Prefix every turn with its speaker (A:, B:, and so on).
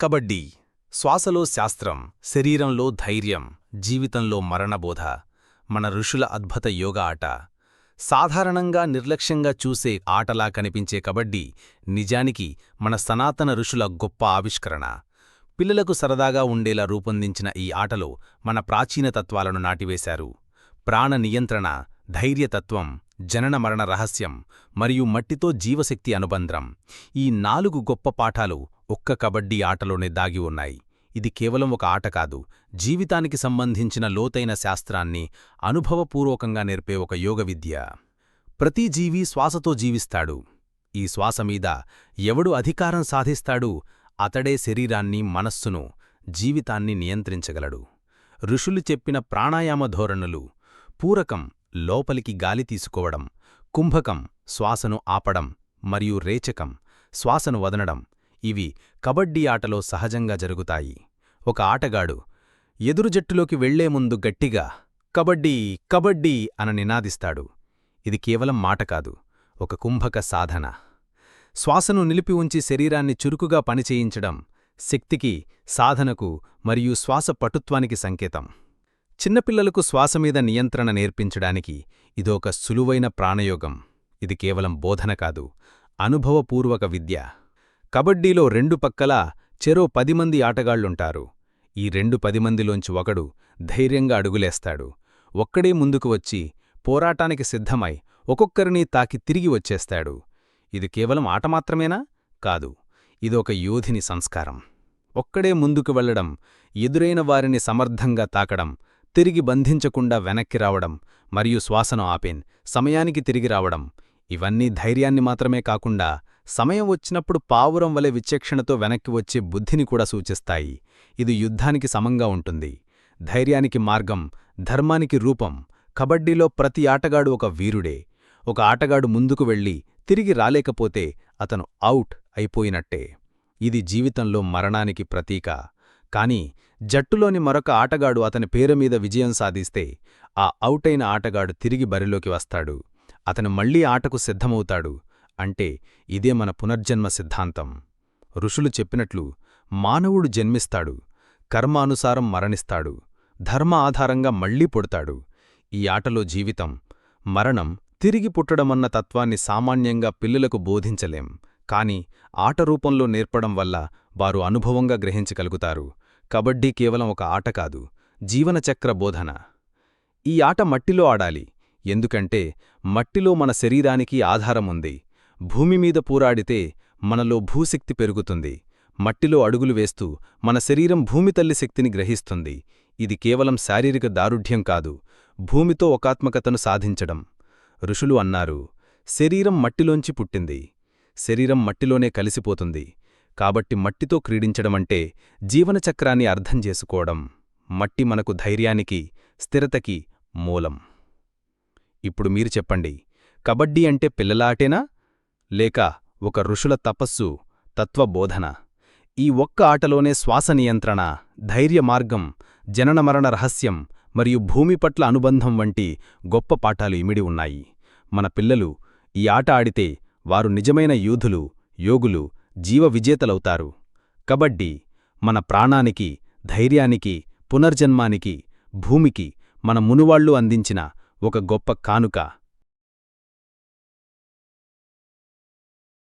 A: కబడ్డీ శ్వాసలో శాస్త్రం శరీరంలో ధైర్యం జీవితంలో మరణబోధ మన ఋషుల అద్భుత యోగ ఆట. సాధారణంగా నిర్లక్ష్యంగా చూసే ఆటలా కనిపించే కబడ్డీ నిజానికి మన సనాతన ఋషుల గొప్ప ఆవిష్కరణ. పిల్లలకు సరదాగా ఉండేలా రూపొందించిన ఈ ఆటలో మన ప్రాచీన తత్వాలను నాటివేశారు. ప్రాణ నియంత్రణ ధైర్యతత్వం జనన మరణ రహస్యం మరియు మట్టితో జీవశక్తి అనుబంధం. ఈ నాలుగు గొప్ప పాఠాలు ఒక్క కబడ్డీ ఆటలోనే దాగి ఉన్నాయి. ఇది కేవలం ఒక ఆట కాదు. జీవితానికి సంబంధించిన లోతైన శాస్త్రాన్ని అనుభవపూర్వకంగా నేర్పే ఒక యోగ విద్య. ప్రతి జీవి శ్వాసతో జీవిస్తాడు. ఈ శ్వాస మీద ఎవడు అధికారం సాధిస్తాడు అతడే శరీరాన్ని మనస్సును జీవితాన్ని నియంత్రించగలడు. ఋషులు చెప్పిన ప్రాణాయామ ధోరణులు పూరకం లోపలికి గాలి తీసుకోవడం కుంభకం శ్వాసను ఆపడం మరియు రేచకం శ్వాసను వదనడం ఇవి కబడ్డీ ఆటలో సహజంగా జరుగుతాయి. ఒక ఆటగాడు ఎదురు జట్టులోకి వెళ్ళే ముందు గట్టిగా కబడ్డీ కబడ్డీ అన నినాదిస్తాడు. ఇది కేవలం మాట కాదు ఒక కుంభక సాధన. శ్వాసను నిలిపి ఉంచి శరీరాన్ని చురుకుగా పనిచేయించడం శక్తికి సాధనకు మరియు శ్వాస పటుత్వానికి సంకేతం. చిన్నపిల్లలకు శ్వాసమీద నియంత్రణ నేర్పించడానికి ఇదొక సులువైన ప్రాణయోగం. ఇది కేవలం బోధన కాదు అనుభవపూర్వక విద్య. కబడ్డీలో రెండు పక్కలా చెరో పది మంది ఆటగాళ్ళుంటారు ఈ రెండు పది మందిలోంచి ఒకడు ధైర్యంగా అడుగులేస్తాడు. ఒక్కడే ముందుకు వచ్చి పోరాటానికి సిద్ధమై ఒక్కొక్కరినీ తాకి తిరిగి వచ్చేస్తాడు. ఇది కేవలం ఆట మాత్రమేనా? కాదు. ఇదొక యోధిని సంస్కారం. ఒక్కడే ముందుకు వెళ్ళడం ఎదురైన వారిని సమర్థంగా తాకడం తిరిగి బంధించకుండా వెనక్కి రావడం మరియు శ్వాసను ఆపేన్ సమయానికి తిరిగి రావడం ఇవన్నీ ధైర్యాన్ని మాత్రమే కాకుండా సమయం వచ్చినప్పుడు పావురం వలె విచక్షణతో వెనక్కి వచ్చే బుద్ధిని కూడా సూచిస్తాయి. ఇది యుద్ధానికి సమంగా ఉంటుంది. ధైర్యానికి మార్గం ధర్మానికి రూపం. కబడ్డీలో ప్రతి ఆటగాడు ఒక వీరుడే. ఒక ఆటగాడు ముందుకు వెళ్ళి తిరిగి రాలేకపోతే అతను అవుట్ అయిపోయినట్టే. ఇది జీవితంలో మరణానికి ప్రతీక. కాని జట్టులోని మరొక ఆటగాడు అతని పేరుమీద విజయం సాధిస్తే ఆ అవుటైన ఆటగాడు తిరిగి బరిలోకి వస్తాడు. అతను మళ్ళీ ఆటకు సిద్ధమవుతాడు. అంటే ఇదే మన పునర్జన్మ సిద్ధాంతం. ఋషులు చెప్పినట్లు మానవుడు జన్మిస్తాడు కర్మానుసారం మరణిస్తాడు ధర్మ ఆధారంగా మళ్ళీ పుడతాడు. ఈ ఆటలో జీవితం మరణం తిరిగి పుట్టడమన్న తత్వాన్ని సామాన్యంగా పిల్లలకు బోధించలేం. కాని ఆట రూపంలో నేర్పడం వల్ల వారు అనుభవంగా గ్రహించగలుగుతారు. కబడ్డీ కేవలం ఒక ఆట కాదు జీవనచక్ర బోధన. ఈ ఆట మట్టిలో ఆడాలి ఎందుకంటే మట్టిలో మన శరీరానికి ఆధారముంది భూమిమీద పూరాడితే మనలో భూశక్తి పెరుగుతుంది. మట్టిలో అడుగులు వేస్తూ మన శరీరం భూమితల్లి శక్తిని గ్రహిస్తుంది. ఇది కేవలం శారీరక దారుఢ్యం కాదు భూమితో ఒకాత్మకతను సాధించడం. ఋషులు అన్నారు శరీరం మట్టిలోంచి పుట్టింది. శరీరం మట్టిలోనే కలిసిపోతుంది. కాబట్టి మట్టితో క్రీడించడమంటే జీవనచక్రాన్ని అర్థం చేసుకోవడం. మట్టి మనకు ధైర్యానికి స్థిరతకి మూలం. ఇప్పుడు మీరు చెప్పండి కబడ్డీ అంటే పిల్లలాటేనా? లేక ఒక ఋషుల తపస్సు తత్వబోధన. ఈ ఒక్క ఆటలోనే శ్వాస నియంత్రణ ధైర్య మార్గం జననమరణ రహస్యం మరియు భూమి పట్ల అనుబంధం వంటి గొప్ప పాఠాలు ఇమిడి ఉన్నాయి. మన పిల్లలు ఈ ఆట ఆడితే వారు నిజమైన యూధులు యోగులు జీవ విజేతలవుతారు. కబడ్డీ మన ప్రాణానికి ధైర్యానికి పునర్జన్మానికి భూమికి మన మునువాళ్ళు అందించిన ఒక గొప్ప కానుక.